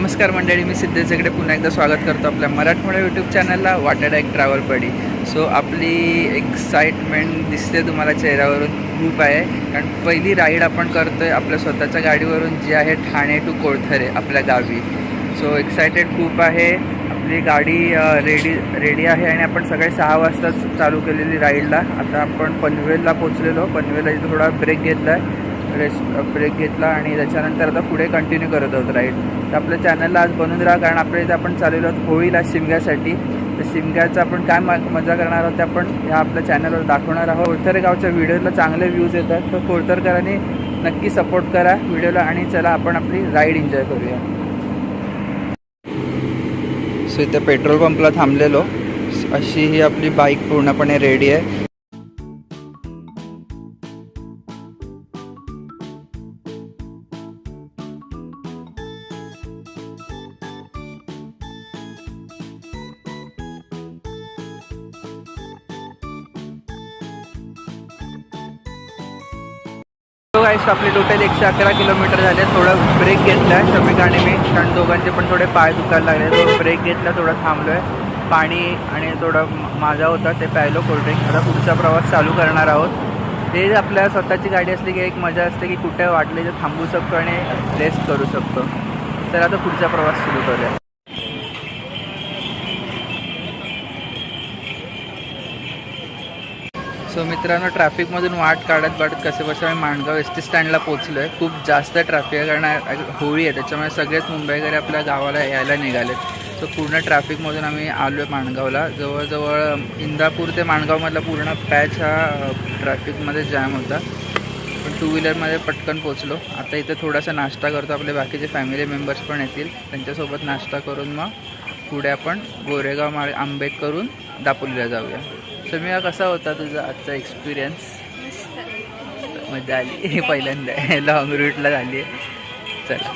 नमस्कार मंडळी मी सिद्धेशकडे पुन्हा एकदा स्वागत करतो आपल्या मराठमोळ्या यूट्यूब चॅनलला वाटेड एक ट्रॅव्हल पडी सो आपली एक्साइटमेंट दिसते तुम्हाला चेहऱ्यावरून. खूप आहे. कारण पहिली राईड आपण करतो आहे आपल्या स्वतःच्या गाडीवरून जी आहे ठाणे टू कोळथरे आपल्या गावी. सो एक्सायटेड खूप आहे. आपली गाडी रेडी रेडी आहे आणि आपण सकाळी सहा वाजताच चालू केलेली राईडला आता आपण पनवेलला पोचलेलो पनवेलला थोडा ब्रेक घेतला आहे रेस्ट ब्रेक घेतला आणि त्याच्यानंतर आता पुढे कंटिन्यू करत आहोत राईड तर आपल्या चॅनलला आज बनून राहा कारण आपल्या इथे आपण चाललेलो आहोत होळीला शिमग्यासाठी. तर शिमग्याचं आपण काय मजा करणार आहोत ते आपण ह्या आपल्या चॅनलवर दाखवणार आहोत. कोळतरे गावच्या व्हिडिओला चांगले व्ह्यूज येतात तर कोळतरकरांनी नक्की सपोर्ट करा व्हिडिओला आणि चला आपण आपली राईड एन्जॉय करूया. सो इथे पेट्रोल पंपला थांबलेलो. अशी ही आपली बाईक पूर्णपणे रेडी आहे. गाईस आपले टोटल एकशे अकरा किलोमीटर झाले थोडं ब्रेक घेतला आहे शमिक आणि मी कारण दोघांचे पण थोडे पाय दुखायला लागले थोडं ब्रेक घेतला थोडं थांबलो आहे पाणी आणि थोडं माझा होता ते प्यायलो कोल्ड्रिंक आता पुढचा प्रवास चालू करणार आहोत. ते आपल्या स्वतःची गाडी असली की एक मजा असते की कुठे वाटले तर थांबू शकतो आणि रेस्ट करू शकतो. तर आता पुढचा प्रवास सुरू करूया. सो मित्रांनो ट्रॅफिकमधून वाट काढत काढत कसे बसे आम्ही माणगाव एस टी स्टँडला पोचलो आहे खूप जास्त ट्रॅफिक आहे कारण होळी आहे. त्याच्यामुळे सगळेच मुंबईकडे आपल्या गावाला यायला निघालेत. सो पूर्ण ट्रॅफिकमधून आम्ही आलो आहे माणगावला. जवळजवळ इंदापूर ते माणगावमधला पूर्ण पॅच हा ट्रॅफिकमध्ये जॅम होता. पण टू व्हीलरमध्ये पटकन पोचलो आता इथे थोडासा नाश्ता करतो. आपले बाकीचे फॅमिली मेंबर्स पण येतील. त्यांच्यासोबत नाश्ता करून मग पुढे आपण गोरेगाव माळे आंबेत करून दापोलीला जाऊया. समीया कसा होता तुझा आजचा एक्सपिरियन्स मजा आली. पहिल्यांदा. लॉंग रूटला झाली आहे. चला.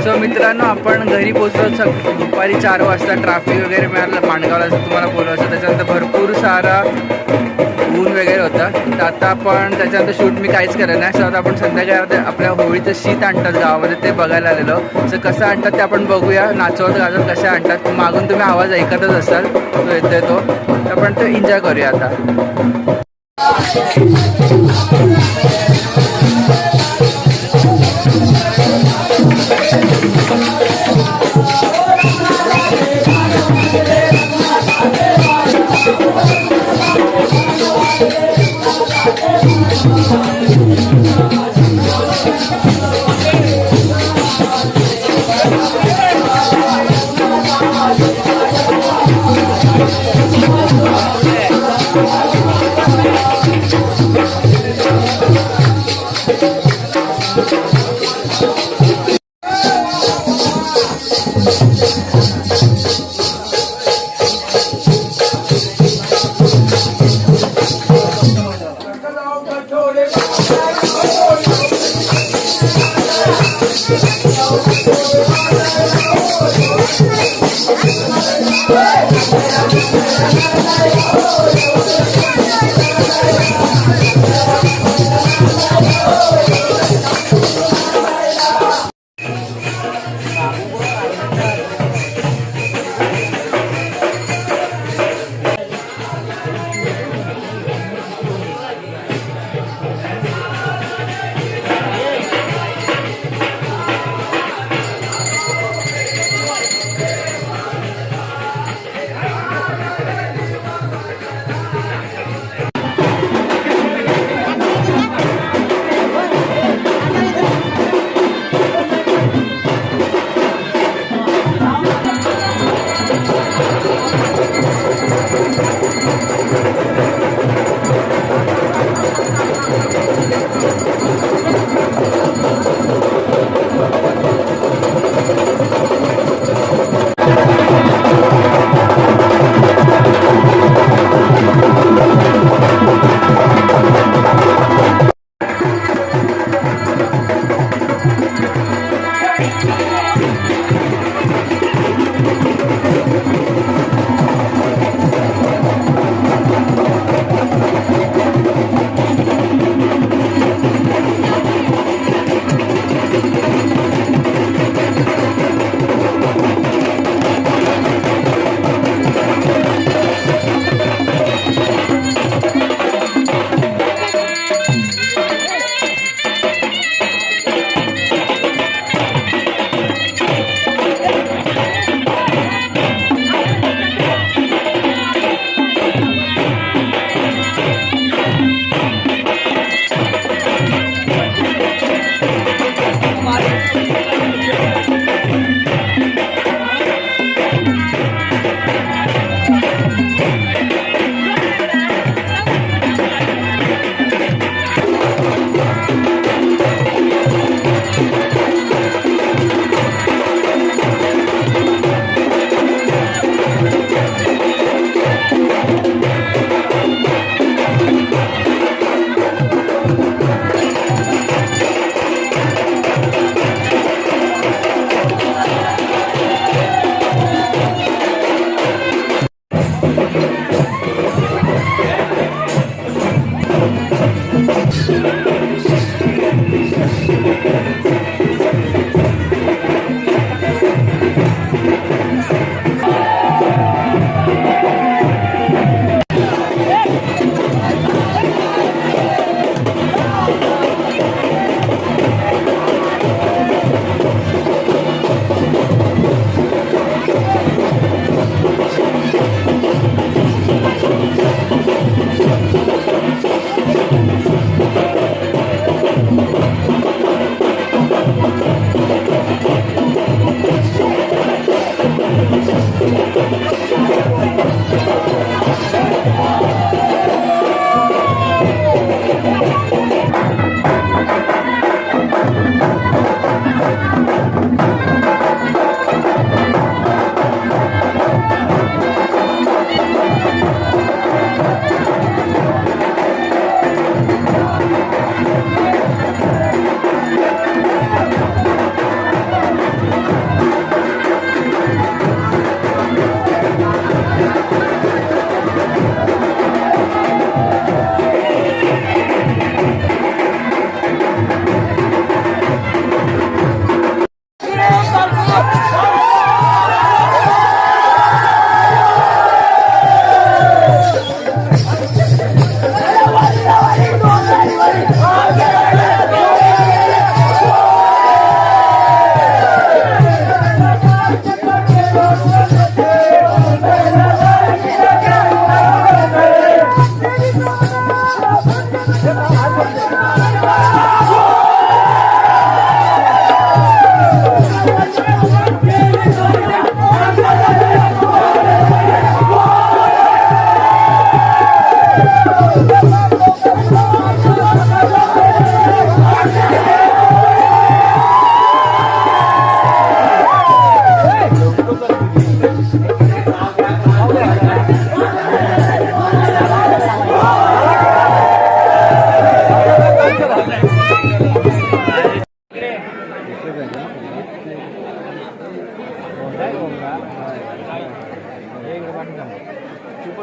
सो मित्रांनो आपण घरी पोचलो दुपारी चार वाजता ट्रॅफिक वगैरे मिळालं. माणगावला तुम्हाला बोलवायचं त्याच्यानंतर भरपूर सारा ऊन वगैरे होतं. तर आता आपण त्याच्यानंतर शूट मी काहीच केलं नाही. सो आता आपण संध्याकाळी आपल्या होळीचं शीत आणतात गावामध्ये ते बघायला आलेलो. सो कसं आणतात ते आपण बघूया. नाचवत गाजवत कसे आणतात. मागून तुम्ही आवाज ऐकतच असाल. तो येतोय तो. तर आपण तो एन्जॉय करूया आता.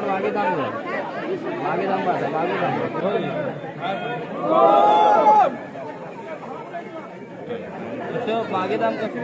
मागे थांब मागे थांबा मागे थांब मागे थांब कसं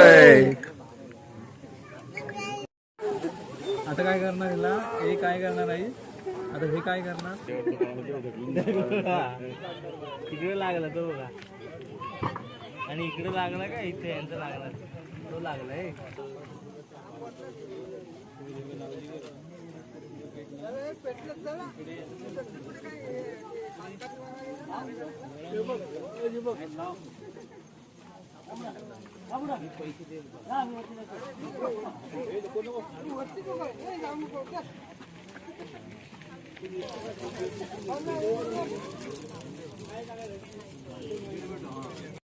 करणार हिला हे काय करणार आई? आता हे काय करणार? तिकडे लागला तो बघा. आणि इकडे लागला का? इथे यांचा लागला. तो लागलाय いいね。